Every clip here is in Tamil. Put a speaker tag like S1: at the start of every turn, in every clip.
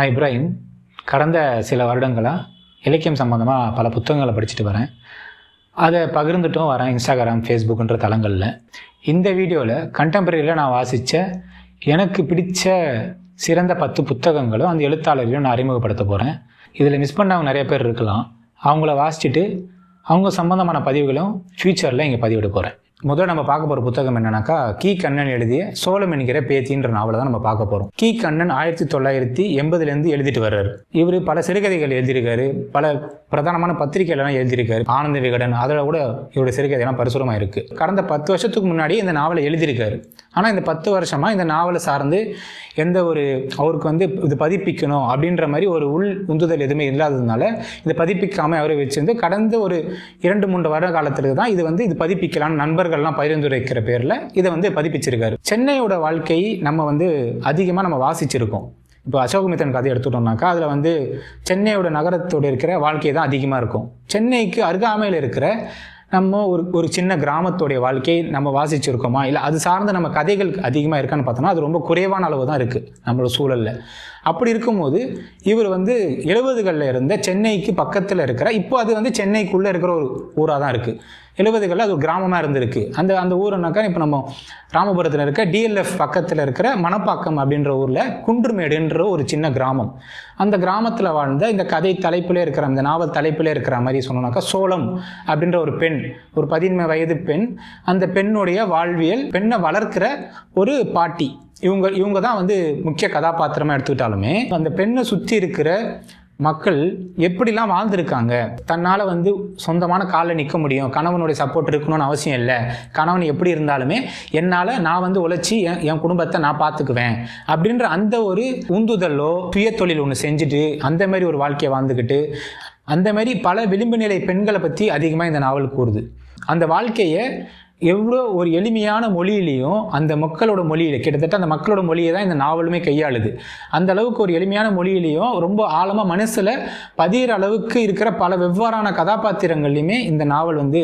S1: நான் இப்ராஹிம். கடந்த சில வருடங்களாக இலக்கியம் சம்மந்தமாக பல புத்தகங்களை படிச்சுட்டு வரேன். அதை பகிர்ந்துட்டும் வரேன் இன்ஸ்டாகிராம் ஃபேஸ்புக்குன்ற தளங்களில். இந்த வீடியோவில் கண்டெம்பரரியில் நான் வாசித்த எனக்கு பிடித்த சிறந்த பத்து புத்தகங்களும் அந்த எழுத்தாளர்களையும் நான் அறிமுகப்படுத்த போகிறேன் இதில் மிஸ் பண்ணவங்க நிறைய பேர் இருக்கலாம். அவங்கள வாசிச்சுட்டு அவங்க சம்மந்தமான பதிவுகளும் ஃப்யூச்சரில் இங்கே பதிவிட போகிறேன் முதல்ல நம்ம பார்க்க போகிற புத்தகம் என்னன்னாக்கா கி கண்ணன் எழுதிய சோழம் என்கிற பேத்தின்ற நாவலை தான் நம்ம பார்க்க போகிறோம் கி கண்ணன் ஆயிரத்தி தொள்ளாயிரத்தி எண்பதுலேருந்து எழுதிட்டு வர்றாரு. இவர் பல சிறுகதைகள் எழுதியிருக்காரு பல பிரதானமான பத்திரிகைகள்லாம் எழுதியிருக்காரு. ஆனந்த விகடன் அதில் கூட இவருடைய சிறுகதையெல்லாம் பரிசுரமாக இருக்குது கடந்த பத்து வருஷத்துக்கு முன்னாடி இந்த நாவலை எழுதியிருக்காரு. ஆனால் இந்த பத்து வருஷமாக இந்த நாவலை சார்ந்து எந்த ஒரு அவருக்கு வந்து இது பதிப்பிக்கணும் அப்படின்ற மாதிரி ஒரு உள் உந்துதல் எதுவுமே இல்லாததுனால இதை பதிப்பிக்காமல் அவரை வச்சிருந்து கடந்த ஒரு இரண்டு மூன்று வருட காலத்துக்கு தான் இது வந்து இது பதிப்பிக்கலாம்னு நண்பர்கள்லாம் பரிந்துரைக்கிற பேரில் இதை வந்து பதிப்பிச்சிருக்காரு. சென்னையோட வாழ்க்கை நம்ம வந்து அதிகமாக நம்ம வாசிச்சிருக்கோம். இப்போ அசோகமித்தன் கதை எடுத்துட்டோம்னாக்கா அதில் வந்து சென்னையோட நகரத்தோடு இருக்கிற வாழ்க்கை தான் அதிகமாக இருக்கும். சென்னைக்கு அருகாமையில் இருக்கிற நம்ம ஒரு ஒரு சின்ன கிராமத்துடைய வாழ்க்கை நம்ம வாசிச்சிருக்கோமா? இல்லை அது சார்ந்த நம்ம கதைகள் அதிகமாக இருக்கான்னு பார்த்தோம்னா அது ரொம்ப குறைவான அளவு தான் இருக்குது நம்மளோட சூழலில். அப்படி இருக்கும்போது இவர் வந்து எழுபதுகளில் இருந்த சென்னைக்கு பக்கத்தில் இருக்கிற இப்போ அது வந்து சென்னைக்குள்ளே இருக்கிற ஒரு ஊராக தான் இருக்குது எழுபதுகளில் அது ஒரு கிராமமாக இருந்திருக்கு. அந்த அந்த ஊருனாக்கா இப்போ நம்ம ராமபுரத்தில் இருக்க டிஎல்எஃப் பக்கத்தில் இருக்கிற மணப்பாக்கம் அப்படின்ற ஊரில் குன்றுமேடுன்ற ஒரு சின்ன கிராமம். அந்த கிராமத்தில் வாழ்ந்த இந்த கதை தலைப்பிலே இருக்கிற அந்த நாவல் தலைப்பிலே இருக்கிற மாதிரி சொன்னோம்னாக்கா சோளம் அப்படின்ற ஒரு பெண் ஒரு பதின்மை வயது பெண் அந்த பெண்ணுடைய வாழ்வியல் பெண்ணை வளர்க்கிற ஒரு பாட்டி இவங்க இவங்க தான் வந்து முக்கிய கதாபாத்திரமாக எடுத்துக்கிட்டாலுமே அந்த பெண்ணை சுற்றி இருக்கிற மக்கள் எப்படிலாம் வாழ்ந்திருக்காங்க? தன்னால் வந்து சொந்தமான காலில் நிற்க முடியும். கணவனுடைய சப்போர்ட் இருக்கணும்னு அவசியம் இல்லை. கணவன் எப்படி இருந்தாலுமே என்னால் நான் வந்து உழைச்சி என் என் குடும்பத்தை நான் பார்த்துக்குவேன் அப்படின்ற அந்த ஒரு உந்துதலோ சுய தொழில் ஒன்று செஞ்சுட்டு அந்த மாதிரி ஒரு வாழ்க்கையை வாழ்ந்துக்கிட்டு அந்த மாதிரி பல விளிம்பு நிலை பெண்களை பற்றி அதிகமாக இந்த நாவல் கூறுது. அந்த வாழ்க்கையை எவ்வளோ ஒரு எளிமையான மொழியிலையும் அந்த மக்களோட மொழியில் கிட்டத்தட்ட அந்த மக்களோட மொழியை தான் இந்த நாவலுமே கையாளுது. அந்த அளவுக்கு ஒரு எளிமையான மொழியிலையும் ரொம்ப ஆழமாக மனசில் பதிகிற அளவுக்கு இருக்கிற பல வெவ்வேறான கதாபாத்திரங்கள்லையுமே இந்த நாவல் வந்து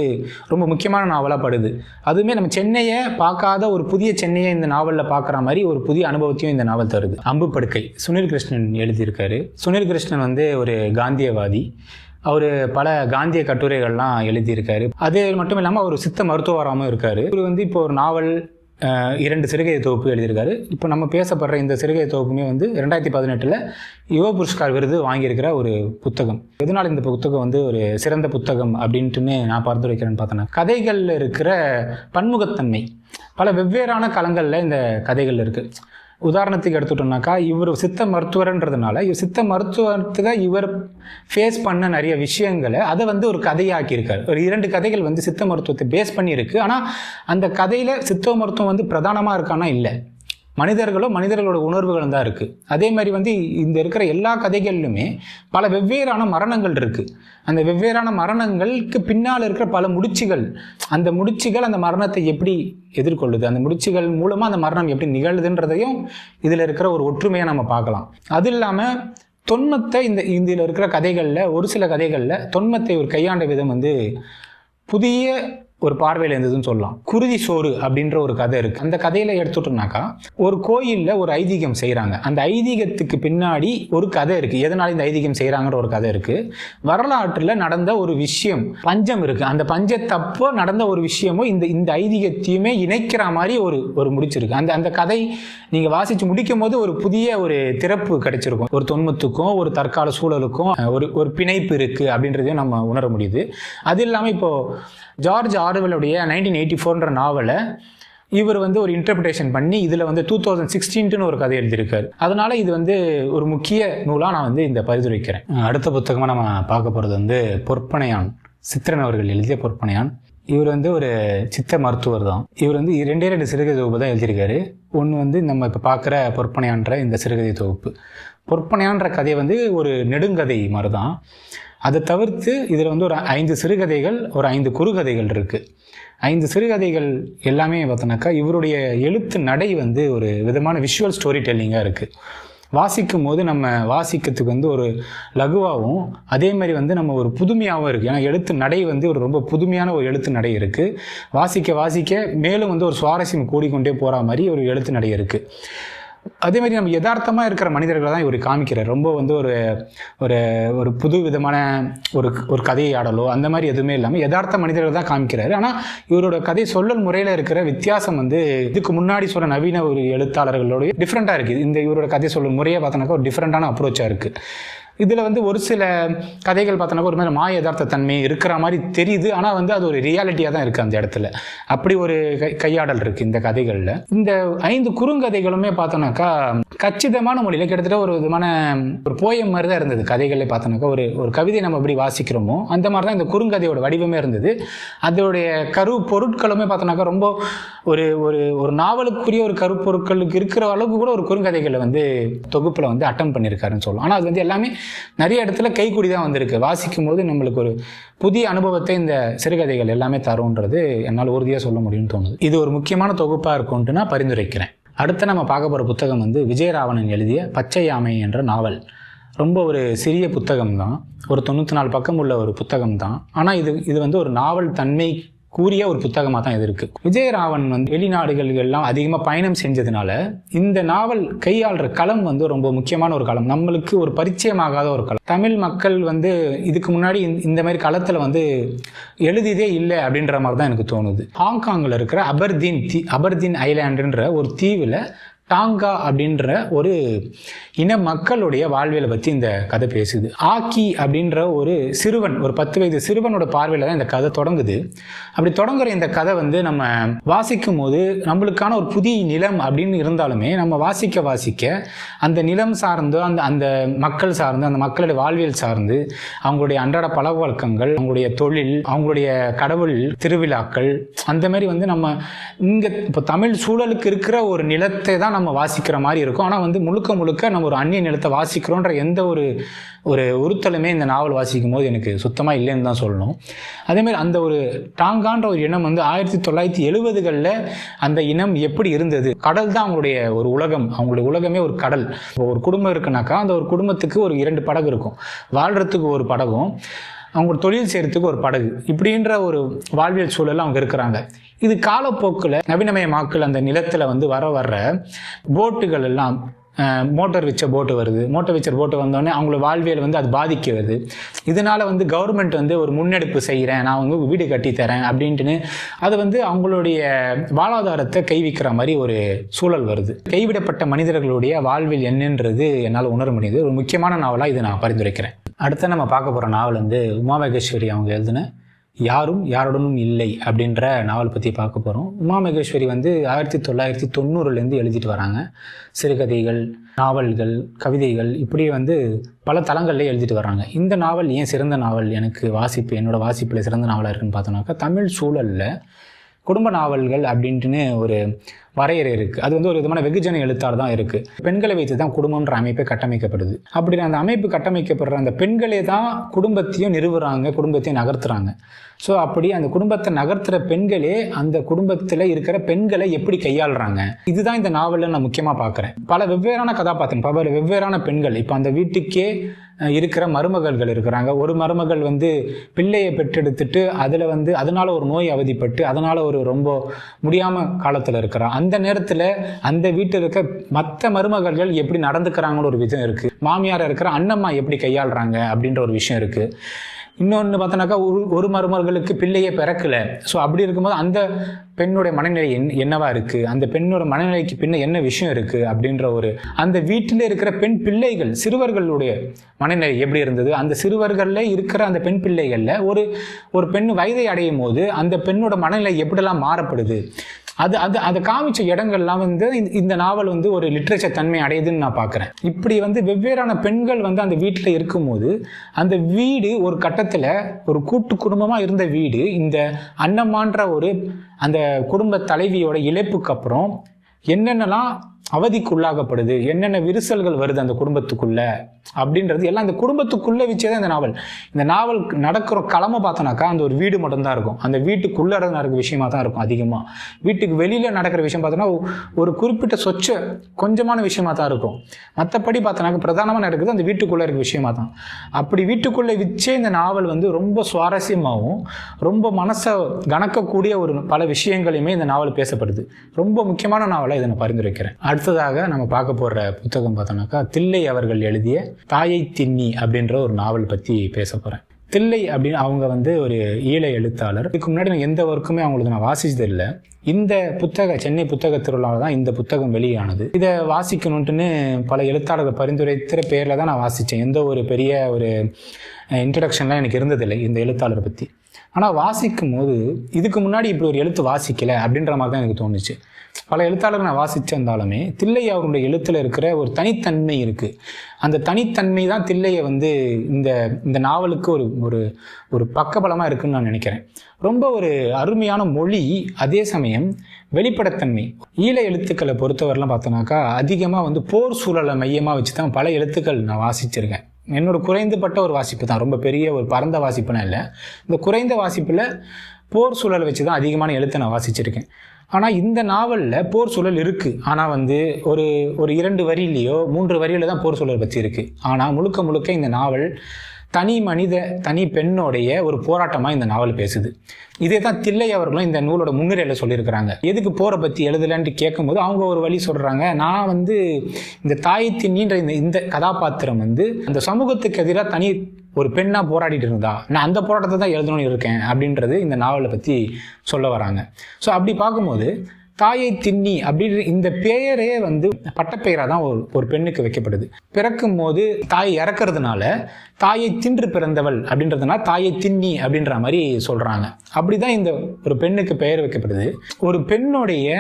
S1: ரொம்ப முக்கியமான நாவலாக படுது. அதுவுமே நம்ம சென்னையை பார்க்காத ஒரு புதிய சென்னையை இந்த நாவலில் பார்க்குற மாதிரி ஒரு புதிய அனுபவத்தையும் இந்த நாவல் தருது. அம்பு படுக்கை சுனில் கிருஷ்ணன் எழுதியிருக்காரு. சுனில் கிருஷ்ணன் வந்து ஒரு காந்தியவாதி. அவர் பல காந்திய கட்டுரைகள்லாம் எழுதியிருக்காரு. அது மட்டும் இல்லாமல் அவர் சித்த மருத்துவராகவும் இருக்கார். இவர் வந்து இப்போ ஒரு நாவல் இரண்டு சிறுகை தொகுப்பு எழுதியிருக்காரு. இப்போ நம்ம பேசப்படுற இந்த சிறுகை தொகுப்புமே வந்து ரெண்டாயிரத்தி பதினெட்டில் யுவ புரஸ்கார் விருது வாங்கியிருக்கிற ஒரு புத்தகம். எதனால் இந்த புத்தகம் வந்து ஒரு சிறந்த புத்தகம் அப்படின்ட்டுன்னு நான் பரிந்துரைக்கிறேன்னு பார்த்தேன்னா கதைகளில் இருக்கிற பன்முகத்தன்மை. பல வெவ்வேறான களங்களில் இந்த கதைகள் இருக்குது உதாரணத்துக்கு எடுத்துட்டோம்னாக்கா இவர் சித்த மருத்துவர்ன்றதுனால இவர் சித்த மருத்துவத்துக்கு இவர் ஃபேஸ் பண்ண நிறைய விஷயங்களை அதை வந்து ஒரு கதையாக்கியிருக்காரு. ஒரு இரண்டு கதைகள் வந்து சித்த மருத்துவத்தை பேஸ் பண்ணியிருக்கு. ஆனால் அந்த கதையில் சித்த மருத்துவம் வந்து பிரதானமாக இருக்கானா? இல்லை. மனிதர்களும் மனிதர்களோட உணர்வுகளும் தான் இருக்குது அதே மாதிரி வந்து இந்த இருக்கிற எல்லா கதைகளிலுமே பல வெவ்வேறான மரணங்கள் இருக்குது அந்த வெவ்வேறான மரணங்களுக்கு பின்னால் இருக்கிற பல முடிச்சுகள் அந்த முடிச்சுகள் அந்த மரணத்தை எப்படி எதிர்கொள்ளுது? அந்த முடிச்சுகள் மூலமாக அந்த மரணம் எப்படி நிகழுதுன்றதையும் இதில் இருக்கிற ஒரு ஒற்றுமையை நம்ம பார்க்கலாம். அது இல்லாமல் தொன்மத்தை இந்த இந்தியில் இருக்கிற கதைகளில் ஒரு சில கதைகளில் தொன்மத்தை ஒரு கையாண்ட விதம் வந்து புதிய ஒரு பார்வையில் இருந்ததுன்னு சொல்லலாம். குருதி சோறு அப்படின்ற ஒரு கதை இருக்குது அந்த கதையில் எடுத்துட்டோம்னாக்கா ஒரு கோயிலில் ஒரு ஐதீகம் செய்கிறாங்க அந்த ஐதீகத்துக்கு பின்னாடி ஒரு கதை இருக்குது எதனால் இந்த ஐதீகம் செய்கிறாங்கிற ஒரு கதை இருக்குது வரலாற்றில் நடந்த ஒரு விஷயம் பஞ்சம் இருக்குது அந்த பஞ்சத்தப்போ நடந்த ஒரு விஷயமும் இந்த இந்த ஐதீகத்தையுமே இணைக்கிற மாதிரி ஒரு ஒரு முடிச்சிருக்கு. அந்த அந்த கதை நீங்கள் வாசித்து முடிக்கும் போது ஒரு புதிய ஒரு திறப்பு கிடைச்சிருக்கும். ஒரு தொன்மத்துக்கும் ஒரு தற்கால சூழலுக்கும் ஒரு ஒரு பிணைப்பு இருக்குது அப்படின்றதையும் நம்ம உணர முடியுது. அது இல்லாமல் இப்போது ஜார்ஜ் ஆர்வலுடைய நைன்டீன் எயிட்டி ஃபோர்ன்ற நாவலை இவர் வந்து ஒரு இன்டர்பிரிட்டேஷன் பண்ணி இதில் வந்து டூ தௌசண்ட் சிக்ஸ்டீன்ட்டுன்னு ஒரு கதை எழுதியிருக்காரு. அதனால் இது வந்து ஒரு முக்கிய நூலாக நான் வந்து இந்த பரிந்துரைக்கிறேன். அடுத்த புத்தகமாக நம்ம பார்க்க போகிறது வந்து பொற்பனையான். சித்திரன் அவர்கள் எழுதிய பொற்பனையான். இவர் வந்து ஒரு சித்த மருத்துவர் தான். இவர் வந்து ரெண்டே ரெண்டு சிறுகதை தொகுப்பு தான் எழுதியிருக்காரு. ஒன்று வந்து நம்ம இப்போ பார்க்குற பொற்பனையான்ற இந்த சிறுகதை தொகுப்பு. பொற்பனையான்ற கதை வந்து ஒரு நெடுங்கதை மாதிரி தான் அதை தவிர்த்து இதில் வந்து ஒரு ஐந்து சிறுகதைகள் ஒரு ஐந்து குறுகதைகள் இருக்குது ஐந்து சிறுகதைகள் எல்லாமே பார்த்தோன்னாக்கா இவருடைய எழுத்து நடை வந்து ஒரு விதமான விஷுவல் ஸ்டோரி டெல்லிங்காக இருக்குது வாசிக்கும் போது நம்ம வாசிக்கிறதுக்கு வந்து ஒரு லகுவாகவும் அதே மாதிரி வந்து நம்ம ஒரு புதுமையாகவும் இருக்குது ஏன்னா எழுத்து நடை வந்து ஒரு ரொம்ப புதுமையான ஒரு எழுத்து நடை இருக்குது வாசிக்க வாசிக்க மேலும் வந்து ஒரு சுவாரஸ்யம் கூடிக்கொண்டே போகிற மாதிரி ஒரு எழுத்து நடை இருக்குது அதே மாதிரி நம்ம யதார்த்தமாக இருக்கிற மனிதர்களை தான் இவர் காமிக்கிறார். ரொம்ப வந்து ஒரு ஒரு ஒரு புது விதமான ஒரு ஒரு கதையை ஆடலோ அந்த மாதிரி எதுவுமே இல்லாமல் யதார்த்த மனிதர்கள் தான் காமிக்கிறாரு. ஆனால் இவரோட கதை சொல்லல் முறையில் இருக்கிற வித்தியாசம் வந்து இதுக்கு முன்னாடி சொல்ல நவீன ஒரு எழுத்தாளர்களோடய டிஃப்ரெண்ட்டாக இருக்குது. இந்த இவரோட கதை சொல்லும் முறையை பார்த்தோன்னாக்கா ஒரு டிஃப்ரெண்ட்டான அப்ரோச்சாக இருக்குது இதில் வந்து ஒரு சில கதைகள் பார்த்தோன்னாக்கா ஒரு மாதிரி மாய யதார்த்த தன்மை இருக்கிற மாதிரி தெரியுது. ஆனால் வந்து அது ஒரு ரியாலிட்டியாக தான் இருக்குது அந்த இடத்துல. அப்படி ஒரு கை கையாடல் இருக்குது இந்த கதைகளில். இந்த ஐந்து குறுங்கதைகளுமே பார்த்தோன்னாக்கா கச்சிதமான மொழியில் கிட்டத்தட்ட ஒரு விதமான ஒரு போயம் மாதிரி தான் இருந்தது. கதைகளே பார்த்தோன்னாக்கா ஒரு ஒரு கவிதை நம்ம எப்படி வாசிக்கிறோமோ அந்த மாதிரி தான் இந்த குறுங்கதையோட வடிவமே இருந்தது. அதோடைய கரு பொருட்களுமே பார்த்தோன்னாக்கா ரொம்ப ஒரு ஒரு ஒரு நாவலுக்குரிய ஒரு கருப்பொருட்களுக்கு இருக்கிற அளவுக்கு கூட ஒரு குறுங்கதைகளை வந்து தொகுப்பில் வந்து அட்டம் பண்ணியிருக்காருன்னு சொல்லலாம். ஆனால் அது வந்து எல்லாமே நிறைய இடத்துல கைக்குடி தான் வந்திருக்கு. வாசிக்கும் போது நம்மளுக்கு ஒரு புதிய அனுபவத்தை இந்த சிறுகதைகள் எல்லாமே தரும்ன்றது என்னால் உறுதியாக சொல்ல முடியும்னு தோணுது. இது ஒரு முக்கியமான தொகுப்பாக இருக்கும்ட்டு நான் பரிந்துரைக்கிறேன். அடுத்து நம்ம பார்க்க போகிற புத்தகம் வந்து விஜயராவணன் எழுதிய பச்சை யாமை என்ற நாவல். ரொம்ப ஒரு சிறிய புத்தகம் தான் ஒரு தொண்ணூற்றி நாலு பக்கம் உள்ள ஒரு புத்தகம் தான் ஆனால் இது இது வந்து ஒரு நாவல் தன்மை கூறிய ஒரு புத்தகமாக தான் இது இருக்குது விஜயராவன் வந்து வெளிநாடுகள் எல்லாம் அதிகமாக பயணம் செஞ்சதுனால இந்த நாவல் கையாளுற களம் வந்து ரொம்ப முக்கியமான ஒரு களம். நம்மளுக்கு ஒரு பரிச்சயமாகாத ஒரு களம். தமிழ் மக்கள் வந்து இதுக்கு முன்னாடி இந்த- இந்த மாதிரி களத்தில் வந்து எழுதியதே இல்லை அப்படின்ற மாதிரி தான் எனக்கு தோணுது. ஹாங்காங்கில் இருக்கிற அபர்தீன் தீ அபர்தீன் ஐலாண்டுன்ற ஒரு தீவில் டாங்கா அப்படின்ற ஒரு இன மக்களுடைய வாழ்வியலை பற்றி இந்த கதை பேசுது. ஆக்கி அப்படின்ற ஒரு சிறுவன் ஒரு பத்து வயது சிறுவனோட பார்வையில் தான் இந்த கதை தொடங்குது. அப்படி தொடங்குற இந்த கதை வந்து நம்ம வாசிக்கும் போது நம்மளுக்கான ஒரு புதிய நிலம் அப்படின்னு இருந்தாலுமே நம்ம வாசிக்க வாசிக்க அந்த நிலம் சார்ந்து அந்த அந்த மக்கள் சார்ந்து அந்த மக்களுடைய வாழ்வியல் சார்ந்து அவங்களுடைய அன்றாட பழக்க வழக்கங்கள் அவங்களுடைய தொழில் அவங்களுடைய கடவுள் திருவிழாக்கள் அந்த மாதிரி வந்து நம்ம இங்கே இப்போ தமிழ் சூழலுக்கு இருக்கிற ஒரு நிலத்தை தான் நம்ம வாசிக்கிற மாதிரி இருக்கும். ஆனால் வந்து முழுக்க முழுக்க நம்ம ஒரு அந்நிய நிலத்தை வாசிக்கிறோன்ற எந்த ஒரு ஒரு உறுத்தலுமே இந்த நாவல் வாசிக்கும் போது எனக்கு சுத்தமாக இல்லைன்னு தான் சொல்லணும். அதேமாதிரி அந்த ஒரு டாங்கான்ற ஒரு இனம் வந்து ஆயிரத்தி தொள்ளாயிரத்தி எழுபதுகளில் அந்த இனம் எப்படி இருந்தது? கடல் தான் அவங்களுடைய ஒரு உலகம். அவங்களுடைய உலகமே ஒரு கடல். இப்போ ஒரு குடும்பம் இருக்குனாக்கா அந்த ஒரு குடும்பத்துக்கு ஒரு இரண்டு படகு இருக்கும். வாழ்கிறதுக்கு ஒரு படகும் அவங்க தொழில் செய்கிறதுக்கு ஒரு படகு. இப்படின்ற ஒரு வாழ்வியல் சூழலில் அவங்க இருக்கிறாங்க. இது காலப்போக்கில் நவீனமயமாக்கல் அந்த நிலத்தில் வந்து வர வர்ற போட்டுகள் எல்லாம் மோட்டார் வச்ச போட்டு வருது. மோட்டார் வச்ச போட்டு வந்தோடனே அவங்களோட வாழ்வியல் வந்து அது பாதிக்கிறது. இதனால வந்து கவர்மெண்ட் வந்து ஒரு முன்னெடுப்பு செய்கிறேன் நான் வந்து வீடு கட்டி தரேன் அப்படின்ட்டுன்னு அது வந்து அவங்களுடைய வாழ்வாதாரத்தை கைவிக்கிற மாதிரி ஒரு சூழல் வருது. கைவிடப்பட்ட மனிதர்களுடைய வாழ்வில் என்னன்றது என்னால் உணர முடியுது. ஒரு முக்கியமான நாவலாக இதை நான் பரிந்துரைக்கிறேன். அடுத்து நம்ம பார்க்க போகிற நாவல் வந்து உமாமகேஸ்வரி அவங்க எழுதின யாரும் யாருடனும் இல்லை அப்படின்ற நாவல் பற்றி பார்க்க போகிறோம் உமா மகேஸ்வரி வந்து ஆயிரத்தி தொள்ளாயிரத்தி தொண்ணூறுலேருந்து எழுதிட்டு வராங்க. சிறுகதைகள் நாவல்கள் கவிதைகள் இப்படி வந்து பல தளங்களில் எழுதிட்டு வராங்க. இந்த நாவல் ஏன் சிறந்த நாவல் எனக்கு வாசிப்பு என்னோடய வாசிப்பில் சிறந்த நாவலாக இருக்குன்னு பார்த்தோன்னாக்கா தமிழ் சூழலில் குடும்ப நாவல்கள் அப்படின்ட்டுன்னு ஒரு வரையறை இருக்குது அது வந்து ஒரு விதமான வெகுஜன எழுத்தார் தான் இருக்குது பெண்களை வைத்து தான் குடும்பம்ன்ற அமைப்பே கட்டமைக்கப்படுது. அப்படி அந்த அமைப்பு கட்டமைக்கப்படுற அந்த பெண்களே தான் குடும்பத்தையும் நிறுவுறாங்க குடும்பத்தையும் நகர்த்துறாங்க. ஸோ அப்படி அந்த குடும்பத்தை நகர்த்துற பெண்களே அந்த குடும்பத்தில் இருக்கிற பெண்களை எப்படி கையாளுறாங்க? இதுதான் இந்த நாவலில் நான் முக்கியமாக பார்க்குறேன் பல வெவ்வேறான கதாபாத்திரம் பல வெவ்வேறான பெண்கள். இப்போ அந்த வீட்டுக்கே இருக்கிற மருமகள்கள் இருக்கிறாங்க. ஒரு மருமகள் வந்து பிள்ளையை பெற்றெடுத்துட்டு அதில் வந்து அதனால ஒரு நோய் அவதிப்பட்டு அதனால ஒரு ரொம்ப முடியாமல் காலத்தில் இருக்கிறான் அந்த நேரத்தில் அந்த வீட்டில் இருக்க மற்ற மருமகள்கள் எப்படி நடந்துக்கிறாங்கன்னு ஒரு விதம் இருக்குது மாமியார் இருக்கிற அண்ணம்மா எப்படி கையாளுறாங்க அப்படின்ற ஒரு விஷயம் இருக்குது இன்னொன்று பார்த்தோன்னாக்கா ஒரு ஒரு மருமகளுக்கு பிள்ளையே பிறக்கலை. ஸோ அப்படி இருக்கும்போது அந்த பெண்ணுடைய மனநிலை என் என்னவா இருக்குது அந்த பெண்ணோட மனநிலைக்கு பின்ன என்ன விஷயம் இருக்குது அப்படின்ற ஒரு அந்த வீட்டில் இருக்கிற பெண் பிள்ளைகள் சிறுவர்களுடைய மனநிலை எப்படி இருந்தது? அந்த சிறுவர்களில் இருக்கிற அந்த பெண் பிள்ளைகளில் ஒரு ஒரு பெண் வயதை அடையும் போது அந்த பெண்ணோட மனநிலை எப்படிலாம் மாறப்படுது? அது அது அதை காமிச்ச இடங்கள்லாம் வந்து இந்த- இந்த நாவல் வந்து ஒரு லிட்ரேச்சர் தன்மை அடையுதுன்னு நான் பார்க்குறேன் இப்படி வந்து வெவ்வேறான பெண்கள் வந்து அந்த வீட்டில் இருக்கும்போது அந்த வீடு ஒரு கட்டத்தில் ஒரு கூட்டு குடும்பமாக இருந்த வீடு இந்த அன்னம்மான்ற ஒரு அந்த குடும்ப தலைவியோட இழப்புக்கு அப்புறம் என்னென்னலாம் அவதிக்குள்ளாகப்படுது. என்னென்ன விரிசல்கள் வருது அந்த குடும்பத்துக்குள்ள? அப்படின்றது எல்லாம் இந்த குடும்பத்துக்குள்ளே வச்சே தான் இந்த நாவல். இந்த நாவல் நடக்கிற களமை பார்த்தோன்னாக்கா அந்த ஒரு வீடு மட்டும்தான் இருக்கும். அந்த வீட்டுக்குள்ளே நடக்கிற விஷயமா தான் இருக்கும் அதிகமாக வீட்டுக்கு வெளியில் நடக்கிற விஷயம் பார்த்தோன்னா ஒரு குறிப்பிட்ட சொச்ச கொஞ்சமான விஷயமா தான் இருக்கும். மற்றபடி பார்த்தோன்னாக்க பிரதானமாக நடக்குது அந்த வீட்டுக்குள்ளே இருக்க விஷயமா தான். அப்படி வீட்டுக்குள்ளே வச்சே இந்த நாவல் வந்து ரொம்ப சுவாரஸ்யமாகவும் ரொம்ப மனசை கணக்கக்கூடிய ஒரு பல விஷயங்களையுமே இந்த நாவல் பேசப்படுது. ரொம்ப முக்கியமான நாவலாக இதை நான் பரிந்துரைக்கிறேன். அடுத்ததாக நம்ம பார்க்க போகிற புத்தகம் பார்த்தோம்னாக்கா தில்லை அவர்கள் எழுதிய தாயை தின்னி அப்படின்ற ஒரு நாவல் பற்றி பேச போகிறேன் தில்லை அப்படின்னு அவங்க வந்து ஒரு ஈழ எழுத்தாளர். இதுக்கு முன்னாடி நான் எந்த ஒர்க்குமே அவங்களுக்கு நான் வாசிச்சது இல்லை இந்த புத்தக சென்னை புத்தக திருவிழாவில் தான் இந்த புத்தகம் வெளியானது. இதை வாசிக்கணுன்ட்டுன்னு பல எழுத்தாளர்கள் பரிந்துரைத்திற பேரில் தான் நான் வாசித்தேன் எந்த ஒரு பெரிய ஒரு இன்ட்ரடக்ஷன்லாம் எனக்கு இருந்ததில்லை இந்த எழுத்தாளரை பற்றி ஆனால் வாசிக்கும் போது இதுக்கு முன்னாடி இப்படி ஒரு எழுத்து வாசிக்கலை அப்படின்ற மாதிரி தான் எனக்கு தோணுச்சு. பல எழுத்தாளர்கள் நான் வாசிச்சிருந்தாலுமே தில்லை அவருடைய எழுத்தில் இருக்கிற ஒரு தனித்தன்மை இருக்குது அந்த தனித்தன்மை தான் தில்லையை வந்து இந்த இந்த நாவலுக்கு ஒரு ஒரு ஒரு பக்கபலமாக இருக்குன்னு நான் நினைக்கிறேன். ரொம்ப ஒரு அருமையான மொழி அதே சமயம் வெளிப்படத்தன்மை. ஈழ எழுத்துக்களை பொறுத்தவரைலாம் பார்த்தோன்னாக்கா அதிகமாக வந்து போர் சூழலை மையமாக வச்சு தான் பல எழுத்துக்கள் நான் வாசிச்சிருக்கேன். என்னோட குறைந்தப்பட்ட ஒரு வாசிப்பு தான். ரொம்ப பெரிய ஒரு பரந்த வாசிப்புனா இல்லை. இந்த குறைந்த வாசிப்பில் போர் சூழலை வச்சு தான் அதிகமான எழுத்தை நான் வாசிச்சிருக்கேன். ஆனால் இந்த நாவலில் போர் சூழல் இருக்குது ஆனால் வந்து ஒரு ஒரு இரண்டு வரியிலையோ மூன்று வரியில தான் போர் சூழல் பற்றி இருக்குது ஆனால் முழுக்க முழுக்க இந்த நாவல் தனி மனித தனி பெண்ணோடைய ஒரு போராட்டமாக இந்த நாவல் பேசுது. இதே தான் தில்லை அவர்களும் இந்த நூலோட முன்னுரையில் சொல்லியிருக்கிறாங்க. எதுக்கு போரை பற்றி எழுதலைன்ட்டு கேட்கும்போது அவங்க ஒரு வழி சொல்கிறாங்க நான் வந்து இந்த தாயத்தின் நீன்ற இந்த இந்த கதாபாத்திரம் வந்து அந்த சமூகத்துக்கு எதிராக தனி ஒரு பெண்ணாக போராடிட்டு இருந்தா நான் அந்த போராட்டத்தை தான் எழுதணும்னு இருக்கேன் அப்படின்றது இந்த நாவலை பற்றி சொல்ல வராங்க. ஸோ அப்படி பார்க்கும்போது தாயை தின்னி அப்படின்ற இந்த பெயரே வந்து பட்டப்பெயராக தான் ஒரு ஒரு பெண்ணுக்கு வைக்கப்படுது. பிறக்கும் போது தாய் இறக்கிறதுனால தாயை தின்று பிறந்தவள் அப்படின்றதுனால தாயை தின்னி அப்படின்ற மாதிரி சொல்கிறாங்க அப்படி தான் இந்த ஒரு பெண்ணுக்கு பெயர் வைக்கப்படுது. ஒரு பெண்ணுடைய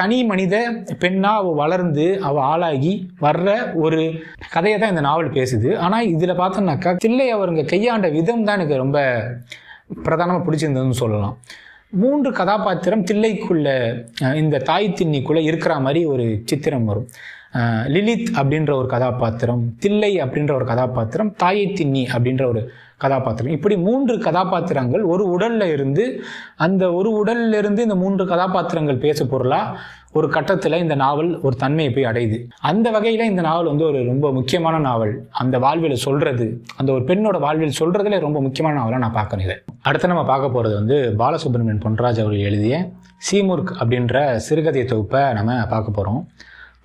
S1: தனி மனித பெண்ணாக அவள் வளர்ந்து அவள் ஆளாகி வர்ற ஒரு கதையை தான் இந்த நாவல் பேசுது. ஆனால் இதில் பார்த்தோம்னாக்கா தில்லை அவருங்க கையாண்ட விதம் தான் எனக்கு ரொம்ப பிரதானமாக பிடிச்சிருந்ததுன்னு சொல்லலாம். மூன்று கதாபாத்திரம் தில்லைக்குள்ள இந்த தாய் திண்ணிக்குள்ளே இருக்கிற மாதிரி ஒரு சித்திரம் வரும். லிலித் அப்படின்ற ஒரு கதாபாத்திரம் தில்லை அப்படின்ற ஒரு கதாபாத்திரம் தாயை திண்ணி அப்படின்ற ஒரு கதாபாத்திரம். இப்படி மூன்று கதாபாத்திரங்கள் ஒரு உடல்ல இருந்து அந்த ஒரு உடல்ல இருந்து இந்த மூன்று கதாபாத்திரங்கள் பேச பொருளா ஒரு கட்டத்தில் இந்த நாவல் ஒரு தன்மையை போய் அடையுது. அந்த வகையில் இந்த நாவல் வந்து ஒரு ரொம்ப முக்கியமான நாவல். அந்த வாழ்வில் சொல்றது அந்த ஒரு பெண்ணோட வாழ்வில் சொல்றதுல ரொம்ப முக்கியமான நாவலாக நான் பார்க்கணும் இதை. அடுத்து நம்ம பார்க்க போகிறது வந்து பாலசுப்ரமணியன் பொன்ராஜ் அவர்கள் எழுதிய சீமுர்க் அப்படின்ற சிறுகதை தொகுப்பை நம்ம பார்க்க போகிறோம்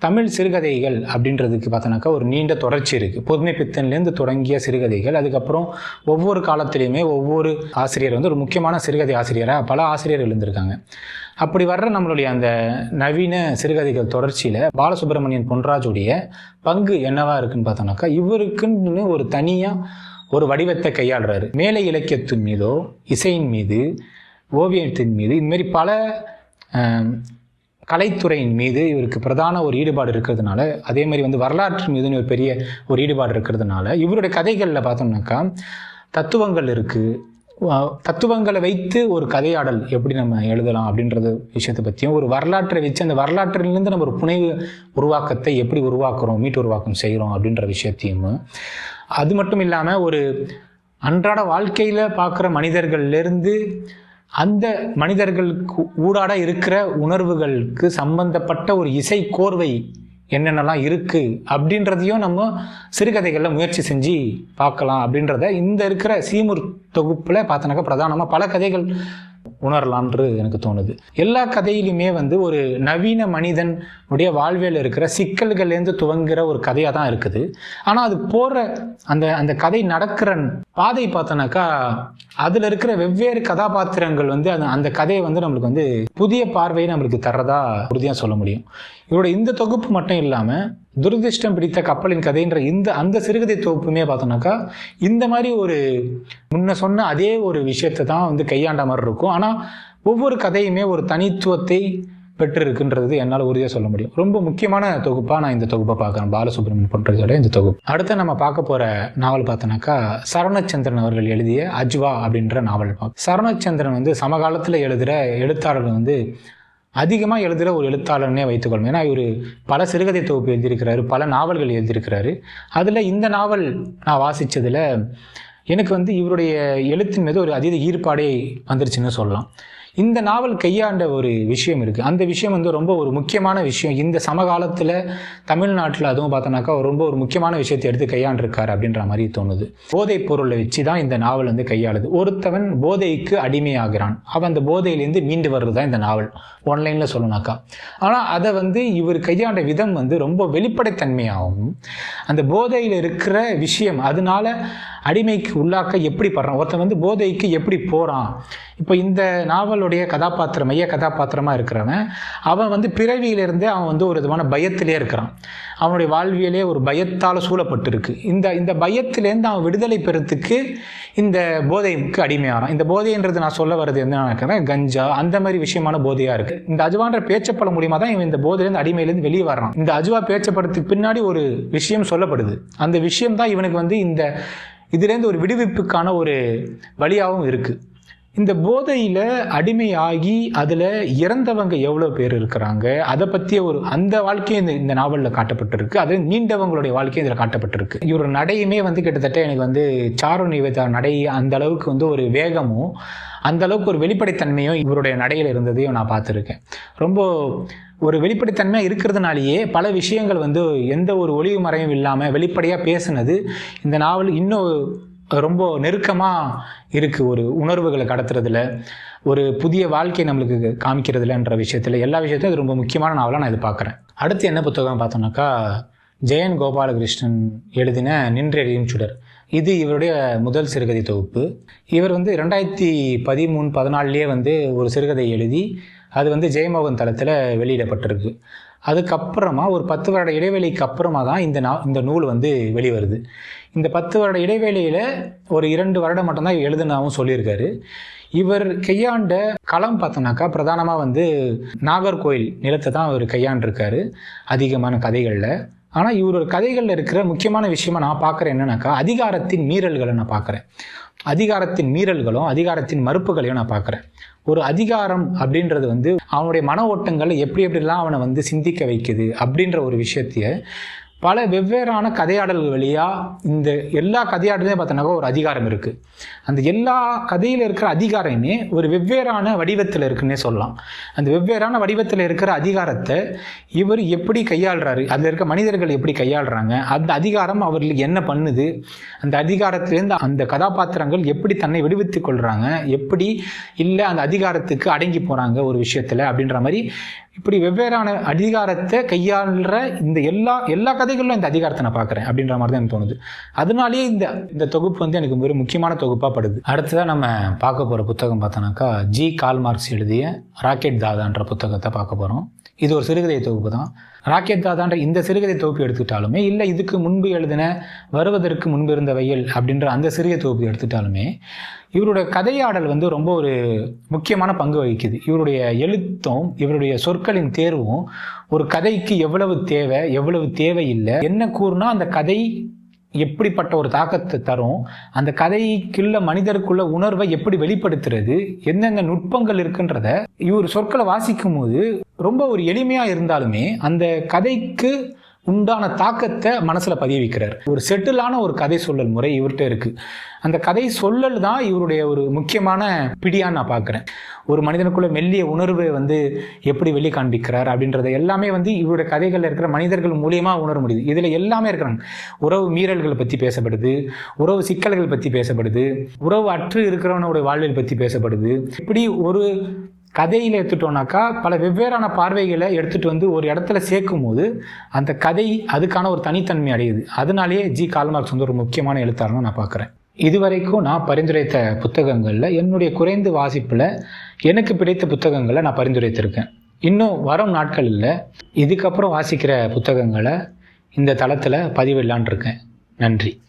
S1: தமிழ் சிறுகதைகள் அப்படின்றதுக்கு பார்த்தோன்னாக்கா ஒரு நீண்ட தொடர்ச்சி இருக்குது புதுமை பித்தன்லேருந்து தொடங்கிய சிறுகதைகள் அதுக்கப்புறம் ஒவ்வொரு காலத்திலையுமே ஒவ்வொரு ஆசிரியர் வந்து ஒரு முக்கியமான சிறுகதை ஆசிரியராக பல ஆசிரியர்கள் இருந்திருக்காங்க அப்படி வர்ற நம்மளுடைய அந்த நவீன சிறுகதைகள் தொடர்ச்சியில் பாலசுப்ரமணியன் பொன்ராஜுடைய பங்கு என்னவா இருக்குன்னு பார்த்தோம்னாக்கா இவருக்குன்னு ஒரு தனியாக ஒரு வடிவத்தை கையாளுறாரு. மேலை இலக்கியத்தின் மீதோ இசையின் மீது ஓவியத்தின் மீது இதுமாரி பல கலைத்துறையின் மீது இவருக்கு பிரதான ஒரு ஈடுபாடு இருக்கிறதுனால அதே மாதிரி வந்து வரலாற்று மீது ஒரு பெரிய ஒரு ஈடுபாடு இருக்கிறதுனால இவருடைய கதைகளில் பார்த்தோம்னாக்கா தத்துவங்கள் இருக்குது தத்துவங்களை வைத்து ஒரு கதையாடல் எப்படி நம்ம எழுதலாம் அப்படின்றது விஷயத்தை பற்றியும் ஒரு வரலாற்றை வச்சு அந்த வரலாற்றிலிருந்து நம்ம ஒரு புனைவு உருவாக்கத்தை எப்படி உருவாக்குறோம் மீட்டு உருவாக்கம் செய்கிறோம் அப்படின்ற விஷயத்தையும் அது மட்டும் இல்லாமல் ஒரு அன்றாட வாழ்க்கையில் பார்க்குற மனிதர்கள்லேருந்து அந்த மனிதர்களுக்கு ஊடாட இருக்கிற உணர்வுகளுக்கு சம்பந்தப்பட்ட ஒரு இசை கோர்வை என்னென்னலாம் இருக்குது அப்படின்றதையும் நம்ம சிறுகதைகளில் முயற்சி செஞ்சு பார்க்கலாம் அப்படின்றத இந்த இருக்கிற சீமுர் தொகுப்பில் பார்த்தனாக்கா பிரதானமாக பல கதைகள் உணரலாம்ன்று எனக்கு தோணுது. எல்லா கதையிலுமே வந்து ஒரு நவீன மனிதன் உடைய வாழ்வியல் இருக்கிற சிக்கல்கள்லேருந்து துவங்குகிற ஒரு கதையாக தான் இருக்குது. ஆனால் அது போகிற அந்த அந்த கதை நடக்கிற பாதை பார்த்தோன்னாக்கா அதில் இருக்கிற வெவ்வேறு கதாபாத்திரங்கள் வந்து அந்த அந்த கதையை வந்து நம்மளுக்கு வந்து புதிய பார்வையை நம்மளுக்கு தர்றதா உறுதியாக சொல்ல முடியும். இவரோட இந்த தொகுப்பு மட்டும் இல்லாமல் துரதிர்ஷ்டம் பிடித்த கப்பலின் கதைன்ற இந்த அந்த சிறுகதை தொகுப்புமே பார்த்தோம்னாக்கா இந்த மாதிரி ஒரு முன்ன சொன்ன அதே ஒரு விஷயத்தை தான் வந்து கையாண்ட மாதிரி இருக்கும். ஆனால் ஒவ்வொரு கதையுமே ஒரு தனித்துவத்தை பெற்றிருக்குன்றது என்னால் உறுதியாக சொல்ல முடியும். ரொம்ப முக்கியமான தொகுப்பாக நான் இந்த தொகுப்பை பார்க்குறேன். பாலசுப்ரமணியன் பண்ணுறதோட இந்த தொகுப்பு. அடுத்து நம்ம பார்க்க போகிற நாவல் பார்த்தோன்னாக்கா சரவணச்சந்திரன் அவர்கள் எழுதிய அஜ்வா அப்படின்ற நாவல். பார்ப்போம் சரவணச்சந்திரன் வந்து சமகாலத்தில் எழுதுகிற எழுத்தாளர்கள் வந்து அதிகமாக எழுதுகிற ஒரு எழுத்தாளர்னே வைத்துக்கொள்ளும். ஏன்னா இவர் பல சிறுகதை தொகுப்பு எழுதியிருக்கிறாரு பல நாவல்கள் எழுதியிருக்கிறாரு. அதில் இந்த நாவல் நான் வாசித்ததில் எனக்கு வந்து இவருடைய எழுத்தின் மீது ஒரு அதீத ஈர்ப்பாடே வந்துருச்சுன்னு சொல்லலாம். இந்த நாவல் கையாண்ட ஒரு விஷயம் இருக்குது அந்த விஷயம் வந்து ரொம்ப ஒரு முக்கியமான விஷயம். இந்த சமகாலத்தில் தமிழ்நாட்டில் அதுவும் பார்த்தோன்னாக்கா ரொம்ப ஒரு முக்கியமான விஷயத்தை எடுத்து கையாண்டிருக்காரு அப்படின்ற மாதிரி தோணுது. போதைப் பொருளை வச்சு தான் இந்த நாவல் வந்து கையாளுது. ஒருத்தவன் போதைக்கு அடிமையாகிறான். அவன் அந்த போதையிலேருந்து மீண்டு வர்றது தான் இந்த நாவல். ஆன்லைனில் சொல்லணாக்கா ஆனால் அதை வந்து இவர் கையாண்ட விதம் வந்து ரொம்ப வெளிப்படைத்தன்மையாகவும் அந்த போதையில் இருக்கிற விஷயம் அதனால அடிமைக்கு உள்ளாக்க எப்படி படுறான்? ஒருத்தன் வந்து போதைக்கு எப்படி போகிறான் இப்போ இந்த நாவல் நாவலுடைய கதாபாத்திரம் மைய கதாபாத்திரமாக இருக்கிறவன். அவன் வந்து பிறவியிலிருந்தே அவன் வந்து ஒரு விதமான பயத்திலே இருக்கிறான். அவனுடைய வாழ்வியலே ஒரு பயத்தால் சூழப்பட்டிருக்கு. இந்த இந்த பயத்திலேருந்து அவன் விடுதலை பெறத்துக்கு இந்த போதைக்கு அடிமையாகிறான். இந்த போதைன்றது நான் சொல்ல வர்றது என்ன நினைக்கிறேன் கஞ்சா அந்த மாதிரி விஷயமான போதையாக இருக்குது இந்த அஜுவான்ற பேச்சப்பட மூலியமாக தான் இவன் இந்த போதையிலேருந்து அடிமையிலேருந்து வெளியே வர்றான். இந்த அஜுவா பேச்சப்படத்துக்கு பின்னாடி ஒரு விஷயம் சொல்லப்படுது. அந்த விஷயம் தான் இவனுக்கு வந்து இந்த இதுலேருந்து ஒரு விடுவிப்புக்கான ஒரு வழியாகவும் இருக்குது இந்த போதையில் அடிமையாகி அதில் இறந்தவங்க எவ்வளோ பேர் இருக்கிறாங்க? அதை பற்றிய ஒரு அந்த வாழ்க்கையும் இந்த இந்த நாவலில் காட்டப்பட்டிருக்கு. அது நீண்டவங்களுடைய வாழ்க்கையும் இதில் காட்டப்பட்டிருக்கு. இவர் நடையுமே வந்து கிட்டத்தட்ட எனக்கு வந்து சாரு நிவேதா நடை அந்த அளவுக்கு வந்து ஒரு வேகமும் அந்த அளவுக்கு ஒரு வெளிப்படைத்தன்மையும் இவருடைய நடையில் இருந்ததையும் நான் பார்த்துருக்கேன். ரொம்ப ஒரு வெளிப்படைத்தன்மையாக இருக்கிறதுனாலேயே பல விஷயங்கள் வந்து எந்த ஒரு ஒளிவு மறையும் இல்லாமல் வெளிப்படையாக பேசுனது. இந்த நாவல் இன்னும் ரொம்ப நெருக்கமாக இருக்குது ஒரு உணர்வுகளை கடத்துறதுல ஒரு புதிய வாழ்க்கையை நம்மளுக்கு காமிக்கிறதுலன்ற விஷயத்தில். எல்லா விஷயத்தையும் அது ரொம்ப முக்கியமான நாவலாக நான் இது பார்க்குறேன். அடுத்து என்ன புத்தகம் பார்த்தோம்னாக்கா ஜெயன் கோபாலகிருஷ்ணன் எழுதின நின்றெறியும் சுடர். இது இவருடைய முதல் சிறுகதை தொகுப்பு. இவர் வந்து ரெண்டாயிரத்தி பதிமூணு பதினாலுலேயே வந்து ஒரு சிறுகதை எழுதி அது வந்து ஜெயமோகன் தளத்தில் வெளியிடப்பட்டிருக்கு. அதுக்கப்புறமா ஒரு பத்து வருட இடைவெளிக்கு அப்புறமா தான் இந்த நா இந்த நூல் வந்து வெளிவருது. இந்த பத்து வருட இடைவெளியில் ஒரு இரண்டு வருடம் மட்டும்தான் எழுதுனாவும் சொல்லியிருக்காரு. இவர் கையாண்ட களம் பார்த்தோன்னாக்கா பிரதானமாக வந்து நாகர்கோயில் நிலத்தை தான் அவர் கையாண்டிருக்காரு அதிகமான கதைகளில். ஆனால் இவரோட கதைகளில் இருக்கிற முக்கியமான விஷயமா நான் பார்க்குறேன் என்னன்னாக்கா அதிகாரத்தின் மீறல்களை நான் பார்க்குறேன். அதிகாரத்தின் மீறல்களும் அதிகாரத்தின் மறுப்புகளையும் நான் பார்க்குறேன். ஒரு அதிகாரம் அப்படின்றது வந்து அவனுடைய மன ஓட்டங்களை எப்படி எப்படிலாம் அவனை வந்து சிந்திக்க வைக்குது அப்படின்ற ஒரு விஷயத்தைய பல வெவ்வேறான கதையாடல் வழியாக இந்த எல்லா கதையாடலையும் பார்த்தோன்னாக்கா ஒரு அதிகாரம் இருக்குது அந்த எல்லா கதையில் இருக்கிற அதிகாரமே ஒரு வெவ்வேறான வடிவத்தில் இருக்குன்னே சொல்லலாம். அந்த வெவ்வேறான வடிவத்தில் இருக்கிற அதிகாரத்தை இவர் எப்படி கையாளுறாரு அதில் இருக்க மனிதர்கள் எப்படி கையாளுறாங்க அந்த அதிகாரம் அவர்களுக்கு என்ன பண்ணுது அந்த அதிகாரத்திலேருந்து அந்த கதாபாத்திரங்கள் எப்படி தன்னை விடுவித்து கொள்கிறாங்க எப்படி இல்லை அந்த அதிகாரத்துக்கு அடங்கி போகிறாங்க ஒரு விஷயத்தில் அப்படின்ற மாதிரி இப்படி வெவ்வேறான அதிகாரத்தை கையாளுற இந்த எல்லா எல்லா கதைகளிலும் இந்த அதிகாரத்தை நான் பார்க்குறேன் அப்படின்ற மாதிரி தான் எனக்கு தோணுது. அதனாலேயே இந்த இந்த தொகுப்பு வந்து எனக்கு ஒரு முக்கியமான தொகுப்பாக படுது. அடுத்ததாக நம்ம பார்க்க போகிற புத்தகம் பார்த்தோன்னாக்கா ஜி கால் மார்க்ஸ் எழுதிய ராக்கெட் தாதான்ற புத்தகத்தை பார்க்க போகிறோம் இது ஒரு சிறுகதை தொகுப்பு தான். ராக்கெட் தாதான்ற இந்த சிறுகதை தொகுப்பு எடுத்துக்கிட்டாலுமே இல்லை இதுக்கு முன்பு எழுதின வருவதற்கு முன்பு இருந்த வயல் அப்படின்ற அந்த சிறுகதை தொகுப்பு எடுத்துட்டாலுமே இவருடைய கதையாடல் வந்து ரொம்ப ஒரு முக்கியமான பங்கு வகிக்குது. இவருடைய எழுத்தும் இவருடைய சொற்களின் தேர்வும் ஒரு கதைக்கு எவ்வளவு தேவை எவ்வளவு தேவை இல்லை என்ன கூறுனா அந்த கதை எப்படிப்பட்ட ஒரு தாக்கத்தை தரும்? அந்த கதைக்குள்ள மனிதருக்குள்ள உணர்வை எப்படி வெளிப்படுத்துறது? என்னென்ன நுட்பங்கள் இருக்குன்றத இவர் சொற்களை வாசிக்கும் போது ரொம்ப ஒரு எளிமையா இருந்தாலுமே அந்த கதைக்கு உண்டான தாக்கத்தை மனசில் பதிய வைக்கிறார் ஒரு செட்டிலான ஒரு கதை சொல்லல் முறை இவர்கிட்ட இருக்குது அந்த கதை சொல்லல் தான் இவருடைய ஒரு முக்கியமான பிடியான்னு நான் பார்க்குறேன். ஒரு மனிதனுக்குள்ள மெல்லிய உணர்வை வந்து எப்படி வெளி காண்பிக்கிறார் அப்படின்றத எல்லாமே வந்து இவருடைய கதைகளில் இருக்கிற மனிதர்கள் மூலியமாக உணர முடியுது. இதில் எல்லாமே இருக்கிறாங்க. உறவு மீறல்களை பற்றி பேசப்படுது. உறவு சிக்கல்கள் பற்றி பேசப்படுது. உறவு அற்று இருக்கிறவனோட வாழ்வியல் பற்றி பேசப்படுது. இப்படி ஒரு கதையில் எடுத்துட்டோம்னாக்கா பல வெவ்வேறான பார்வைகளை எடுத்துகிட்டு வந்து ஒரு இடத்துல சேர்க்கும் போது அந்த கதை அதுக்கான ஒரு தனித்தன்மை அடையுது. அதனாலேயே ஜி. கால்மார்க்ஸ் வந்து ஒரு முக்கியமான எழுத்தாளர்னு நான் பார்க்குறேன். இதுவரைக்கும் நான் பரிந்துரைத்த புத்தகங்களில் என்னுடைய குறைந்த வாசிப்பில் எனக்கு பிடித்த புத்தகங்களை நான் பரிந்துரைத்திருக்கேன். இன்னும் வரும் நாட்களில் இதுக்கப்புறம் வாசிக்கிற புத்தகங்களை இந்த தளத்தில் பதிவிடலான் இருக்கேன். நன்றி.